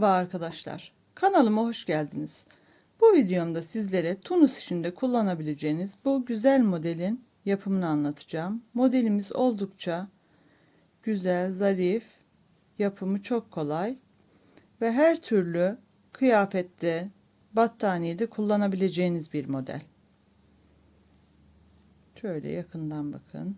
Merhaba arkadaşlar. Kanalıma hoş geldiniz. Bu videomda sizlere Tunus işinde kullanabileceğiniz bu güzel modelin yapımını anlatacağım. Modelimiz oldukça güzel, zarif, yapımı çok kolay ve her türlü kıyafette, battaniyede kullanabileceğiniz bir model. Şöyle yakından bakın.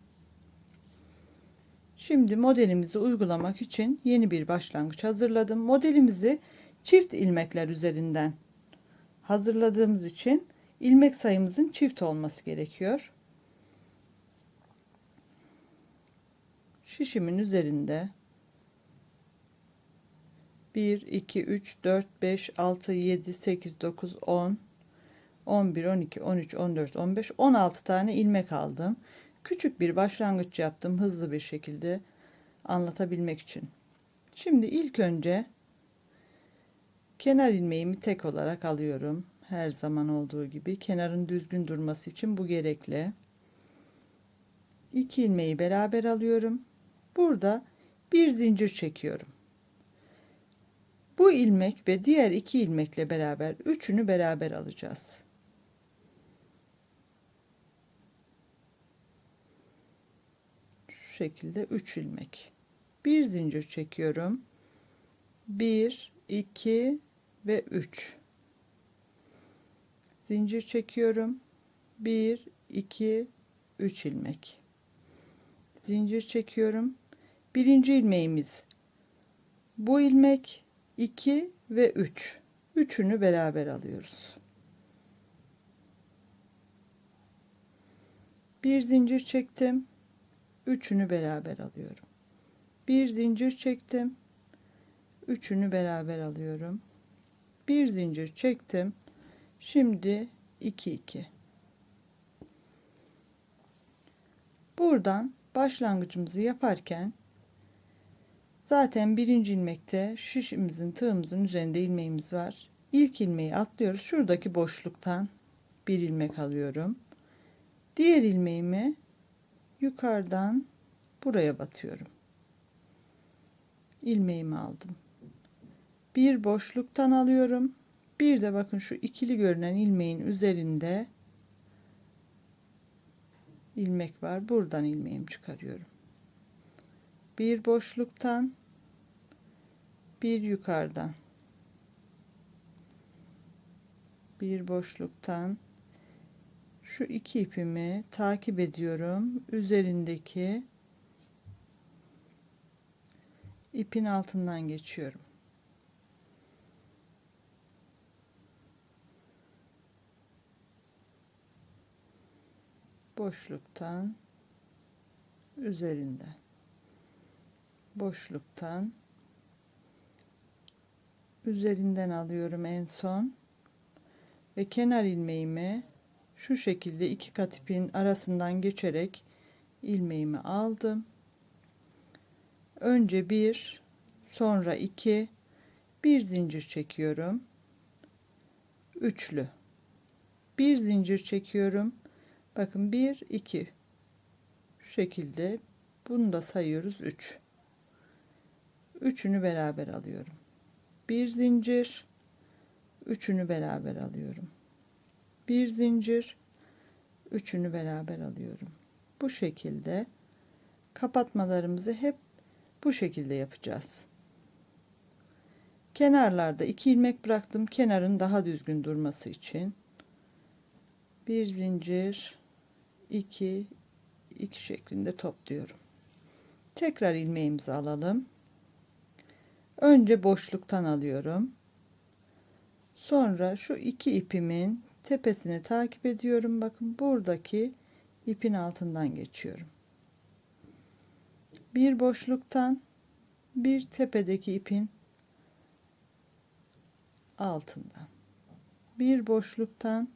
Şimdi modelimizi uygulamak için yeni bir başlangıç hazırladım. Modelimizi çift ilmekler üzerinden hazırladığımız için ilmek sayımızın çift olması gerekiyor. Şişimin üzerinde 1 2 3 4 5 6 7 8 9 10 11 12 13 14 15 16 tane ilmek aldım küçük bir başlangıç yaptım hızlı bir şekilde anlatabilmek için. Şimdi ilk önce kenar ilmeğimi tek olarak alıyorum. Her zaman olduğu gibi kenarın düzgün durması için bu gerekli. İki ilmeği beraber alıyorum. Burada bir zincir çekiyorum. Bu ilmek ve diğer iki ilmekle beraber üçünü beraber alacağız. Şekilde 3 ilmek. Bir zincir çekiyorum. 1 2 ve 3 zincir çekiyorum. 1 2 3 ilmek. Zincir çekiyorum. Birinci ilmeğimiz bu ilmek 2 ve 3. Üçünü beraber alıyoruz. Bir zincir çektim üçünü beraber alıyorum. Bir zincir çektim. Üçünü beraber alıyorum. Bir zincir çektim. Şimdi 2 2. Buradan başlangıcımızı yaparken zaten birinci ilmekte şişimizin tığımızın üzerinde ilmeğimiz var. İlk ilmeği atlıyoruz. Şuradaki boşluktan bir ilmek alıyorum. Diğer ilmeğimi yukarıdan buraya batıyorum. ilmeğimi aldım. Bir boşluktan alıyorum. Bir de bakın şu ikili görünen ilmeğin üzerinde ilmek var. Buradan ilmeğimi çıkarıyorum. Bir boşluktan bir yukarıdan bir boşluktan şu iki ipimi takip ediyorum. Üzerindeki ipin altından geçiyorum. Boşluktan üzerinden boşluktan üzerinden alıyorum en son ve kenar ilmeğimi şu şekilde iki kat ipin arasından geçerek ilmeğimi aldım. Önce bir, sonra iki, bir zincir çekiyorum. Üçlü. Bir zincir çekiyorum. Bakın bir, iki. Şu şekilde bunu da sayıyoruz üç. Üçünü beraber alıyorum. Bir zincir, üçünü beraber alıyorum bir zincir üçünü beraber alıyorum. Bu şekilde kapatmalarımızı hep bu şekilde yapacağız. Kenarlarda iki ilmek bıraktım kenarın daha düzgün durması için. Bir zincir iki iki şeklinde topluyorum. Tekrar ilmeğimizi alalım. Önce boşluktan alıyorum. Sonra şu iki ipimin tepesini takip ediyorum. Bakın buradaki ipin altından geçiyorum. Bir boşluktan bir tepedeki ipin altından. Bir boşluktan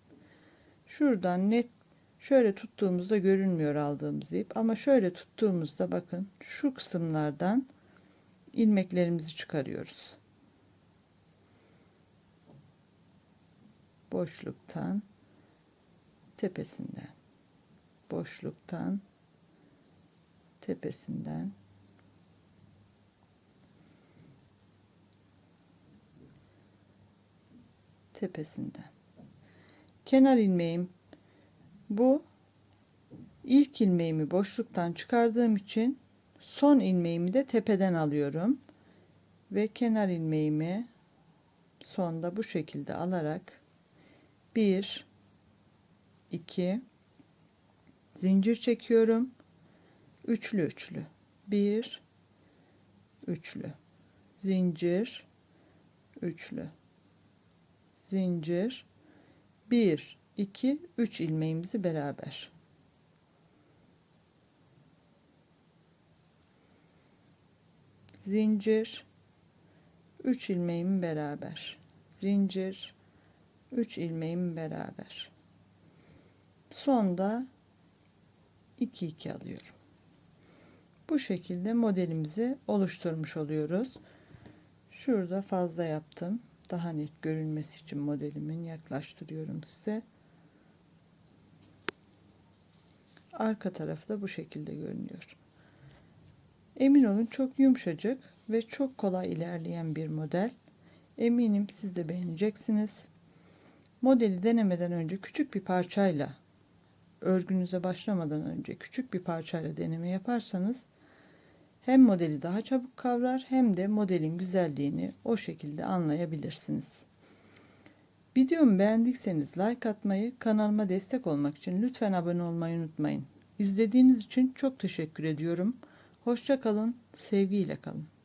şuradan net şöyle tuttuğumuzda görünmüyor aldığımız ip ama şöyle tuttuğumuzda bakın şu kısımlardan ilmeklerimizi çıkarıyoruz. Boşluktan tepesinden boşluktan tepesinden tepesinden. Kenar ilmeğim bu. İlk ilmeğimi boşluktan çıkardığım için son ilmeğimi de tepeden alıyorum ve kenar ilmeğimi sonda bu şekilde alarak 1 2 zincir çekiyorum. Üçlü üçlü. 1 üçlü. Zincir üçlü. Zincir. 1 2 3 ilmeğimizi beraber. Zincir. 3 ilmeğimi beraber. Zincir 3 ilmeğimi beraber. Sonda 2 2 alıyorum. Bu şekilde modelimizi oluşturmuş oluyoruz. Şurada fazla yaptım. Daha net görünmesi için modelimin yaklaştırıyorum size. Arka tarafı da bu şekilde görünüyor. Emin olun çok yumuşacık ve çok kolay ilerleyen bir model. Eminim siz de beğeneceksiniz modeli denemeden önce küçük bir parçayla örgünüze başlamadan önce küçük bir parçayla deneme yaparsanız hem modeli daha çabuk kavrar hem de modelin güzelliğini o şekilde anlayabilirsiniz. Videomu beğendiyseniz like atmayı, kanalıma destek olmak için lütfen abone olmayı unutmayın. İzlediğiniz için çok teşekkür ediyorum. Hoşça kalın, sevgiyle kalın.